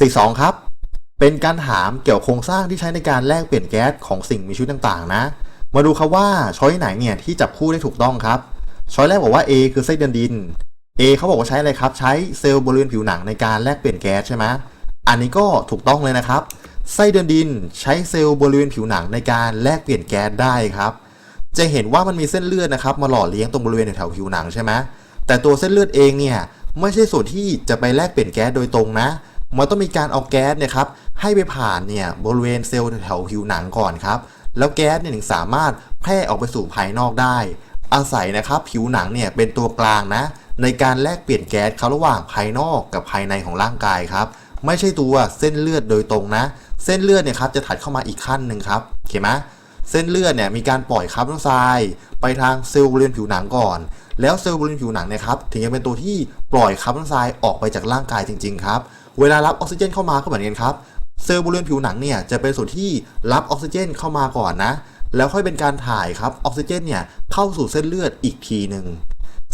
42 ครับ เป็นการถามเกี่ยวกับโครงสร้างที่ใช้ในการแลกเปลี่ยนแก๊สของสิ่งมีชีวิตต่างๆ นะ มาดูครับว่าช้อยไหนเนี่ยที่จับคู่ได้ถูกต้องครับช้อยแรกบอกว่า A คือไส้เดือนดิน A เขาบอกว่าใช้อะไรครับ ใช้เซลล์บริเวณผิวหนังในการแลกเปลี่ยนแก๊สใช่ไหมอันนี้ก็ถูกต้องเลยนะครับไส้เดือนดินใช้เซลล์บริเวณผิวหนังในการแลกเปลี่ยนแก๊สได้ครับ จะเห็นว่ามันมีเส้นเลือดนะครับมาหล่อเลี้ยงตรงบริเวณแถวผิวหนังใช่ไหมแต่ตัวเส้นเลือดเองเนี่ยไม่ใช่ส่วนที่จะไปแลกเปลี่ยนแก๊สโดยตรงนะ มันต้องมีการเอาแก๊สเนี่ยครับให้ไปผ่านเนี่ยบริเวณเซลล์แถวผิวหนังก่อนครับ แล้วแก๊สเนี่ยถึงสามารถแพร่ออกไปสู่ภายนอกได้ อาศัยนะครับผิวหนังเนี่ยเป็นตัวกลางนะ ในการแลกเปลี่ยนแก๊สเขาระหว่างภายนอกกับภายในของร่างกายครับ ไม่ใช่ตัวเส้นเลือดโดยตรงนะ เส้นเลือดเนี่ยครับจะถัดเข้ามาอีกขั้นหนึ่งครับโอเคไหมเส้นเลือดเนี่ยมีการปล่อยคาร์บอนไดออกไซด์ไปทางเซลล์บริเวณผิวหนังก่อน แล้วเซลล์บริเวณผิวหนังเนี่ยครับถึงจะเป็นตัวที่ปล่อยคาร์บอนไดออกไซด์ออกไปจากร่างกายจริง ๆ ครับ เวลารับออกซิเจนเข้ามาก็เหมือนกันครับ เซลล์บริเวณผิวหนังเนี่ยจะเป็นส่วนที่รับออกซิเจนเข้ามาก่อนนะ แล้วค่อยเป็นการถ่ายครับออกซิเจนเนี่ยเข้าสู่เส้นเลือดอีกทีหนึ่ง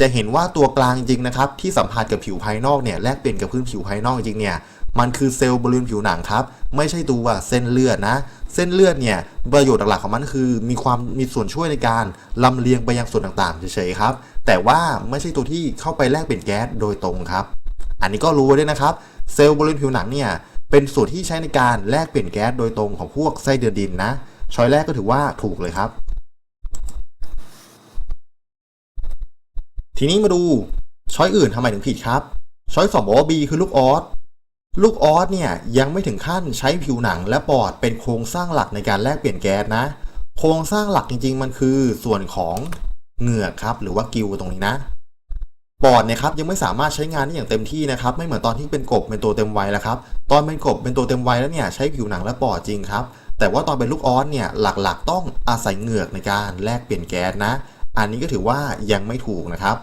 จะเห็นว่าตัวกลางจริงนะครับที่สัมผัสกับผิวภายนอกเนี่ยแลกเปลี่ยนกับพื้นผิวภายนอกจริงเนี่ยมันคือเซลล์บริเวณผิวหนังครับ ไม่ใช่ตัวเส้นเลือดนะ เส้นเลือดเนี่ยประโยชน์หลักๆของมันคือมีความมีส่วนช่วยในการลำเลียงไปยังส่วนต่างๆเฉยๆครับ แต่ว่าไม่ใช่ตัวที่เข้าไปแลกเปลี่ยนแก๊สโดยตรงครับ อันนี้ก็รู้ไว้ด้วยนะครับ เซลล์บริเวณผิวหนังเนี่ยเป็นส่วนที่ใช้ในการแลกเปลี่ยนแก๊สโดยตรงของพวกไส้เดือนดินนะช้อยแรกก็ถือว่าถูกเลยครับ ทีนี้มาดูช้อยอื่นทำไมถึงผิดครับ ช้อยสองบอกว่า B คือลูกออสลูกออสเนี่ยยังไม่ถึงขั้นใช้ผิวหนังและปอดเป็นโครงสร้างหลักในการแลกเปลี่ยนแก๊สนะ โครงสร้างหลักจริงๆ มันคือส่วนของเหงือกครับ หรือว่ากิวตรงนี้นะ ปอดเนี่ยครับยังไม่สามารถใช้งานได้อย่างเต็มที่นะครับไม่เหมือนตอนที่เป็นกบเป็นตัวเต็มวัยแล้วครับตอนเป็นกบเป็นตัวเต็มวัยแล้วเนี่ยใช้ผิวหนังและปอดจริงครับแต่ว่าตอนเป็นลูกออสเนี่ยหลักๆ ต้องอาศัยเหงือกในการแลกเปลี่ยนแก๊สนะ อันนี้ก็ถือว่ายังไม่ถูกนะครับ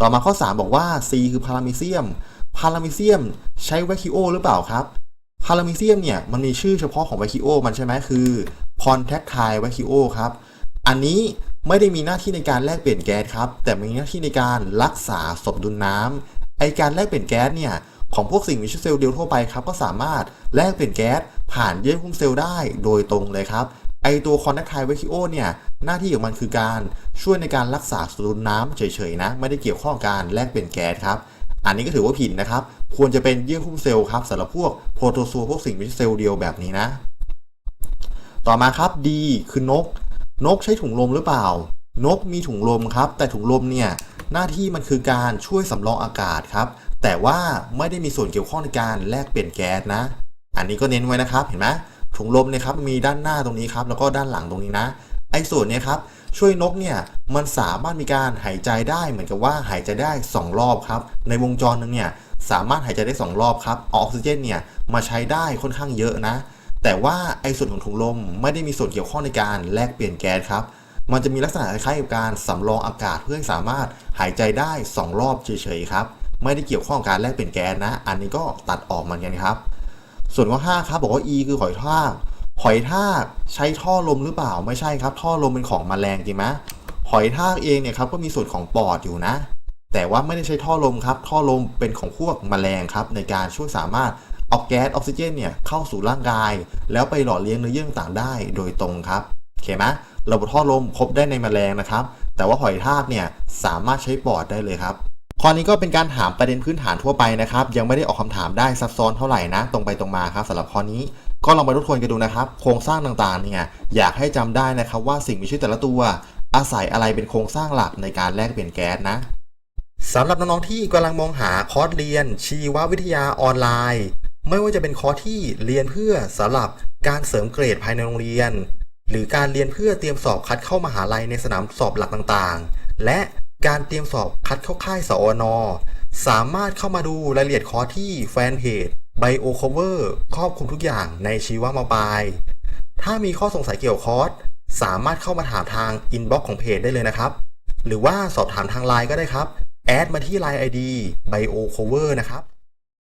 ต่อมาข้อ 3 บอกว่า C คือพารามิเซียมพารามิเซียมใช้แวคิโอหรือเปล่าครับพารามิเซียมเนี่ยมันมีชื่อเฉพาะของแวคิโอมันใช่ไหมคือคอนแทคไทแวคิโอครับอันนี้ ไม่ได้มีหน้าที่ในการแลกเปลี่ยนแก๊สครับ แต่มีหน้าที่ในการรักษาสมดุลน้ำไอการแลกเปลี่ยนแก๊สเนี่ยของพวกสิ่งมีชีวิตเซลล์เดียวทั่วไปครับก็สามารถแลกเปลี่ยนแก๊สผ่านเยื่อหุ้มเซลล์ได้โดยตรงเลยครับไอตัวคอนแทคไทเวคิโอเนี่ยหน้าที่ของมันคือการช่วยในการรักษาสมดุลน้ำเฉยๆนะ ไม่ได้เกี่ยวข้องกับการแลกเปลี่ยนแก๊สครับ อันนี้ก็ถือว่าผิดนะครับ ควรจะเป็นเยื่อหุ้มเซลล์ครับสำหรับพวกโปรโตซัวพวกสิ่งมีชีวิตเซลล์เดียวแบบนี้นะ ต่อมาครับ D คือนก นกใช้ถุงลมหรือเปล่า นกมีถุงลมครับ แต่ถุงลมเนี่ยหน้าที่มันคือการช่วยสำรองอากาศครับ แต่ว่าไม่ได้มีส่วนเกี่ยวข้องในการแลกเปลี่ยนแก๊สนะ อันนี้ก็เน้นไว้นะครับเห็นไหมถุงลมเนี่ยครับมีด้านหน้าตรงนี้ครับ แล้วก็ด้านหลังตรงนี้นะ ไอ้ส่วนเนี้ยครับช่วยนกเนี่ยมันสามารถมีการหายใจได้เหมือนกับว่าหายใจได้ 2 รอบครับ ในวงจรหนึงเนี่ยสามารถหายใจได้ 2 รอบครับออกซิเจนเนี่ยมาใช้ได้ค่อนข้างเยอะนะ แต่ว่าไอ้ส่วนของถุงลมไม่ได้มีส่วนเกี่ยวข้องในการแลกเปลี่ยนแก๊สครับ มันจะมีลักษณะคล้ายๆกับการสำรองอากาศเพื่อให้สามารถหายใจได้ 2 รอบเฉยๆครับ ไม่ได้เกี่ยวข้องการแลกเปลี่ยนแก๊สนะ อันนี้ก็ตัดออกเหมือนกันครับ ส่วนข้อ5ครับบอกว่า E คือหอยทากหอยทากใช้ท่อลมหรือเปล่าไม่ใช่ครับ ท่อลมเป็นของแมลงจริงไหมหอยทากเองเนี่ยครับก็มีส่วนของปอดอยู่นะ แต่ว่าไม่ได้ใช้ท่อลมครับ ท่อลมเป็นของพวกแมลงครับในการช่วยสามารถ เอาแก๊สออกซิเจนเนี่ยเข้าสู่ร่างกาย แล้วไปหล่อเลี้ยงเนื้อเยื่อต่างได้โดยตรงครับโอเคไหมระบบท่อลมพบได้ในแมลงนะครับ แต่ว่าหอยทากเนี่ยสามารถใช้ปอดได้เลยครับข้อนี้ก็เป็นการถามประเด็นพื้นฐานทั่วไปนะครับ ยังไม่ได้ออกคำถามได้ซับซ้อนเท่าไหร่นะ ตรงไปตรงมาครับสำหรับข้อนี้ก็ลองไปทบทวนกันดูนะครับ โครงสร้างต่างๆเนี่ยอยากให้จำได้นะครับว่าสิ่งมีชีวิตแต่ละตัว อาศัยอะไรเป็นโครงสร้างหลักในการแลกเปลี่ยนแก๊สนะสำหรับน้องๆที่กำลังมองหาคอร์สเรียน ชีววิทยาออนไลน์ ไม่ว่าจะเป็นคอร์สที่เรียนเพื่อสำหรับการเสริมเกรดภายในโรงเรียน หรือการเรียนเพื่อเตรียมสอบคัดเข้ามหาลัยในสนามสอบหลักต่างๆ และการเตรียมสอบคัดเข้าค่ายสอนอสามารถเข้ามาดูรายละเอียดคอร์สที่แฟนเพจ Bio Cover ครอบคลุมทุกอย่างในชีวะมปลาย ถ้ามีข้อสงสัยเกี่ยวกับคอร์สสามารถเข้ามาถามทางอินบ็อกซ์ของเพจได้เลยนะครับ หรือว่าสอบถามทางไลน์ก็ได้ครับ แอดมาที่ Line ID Bio Cover นะครับ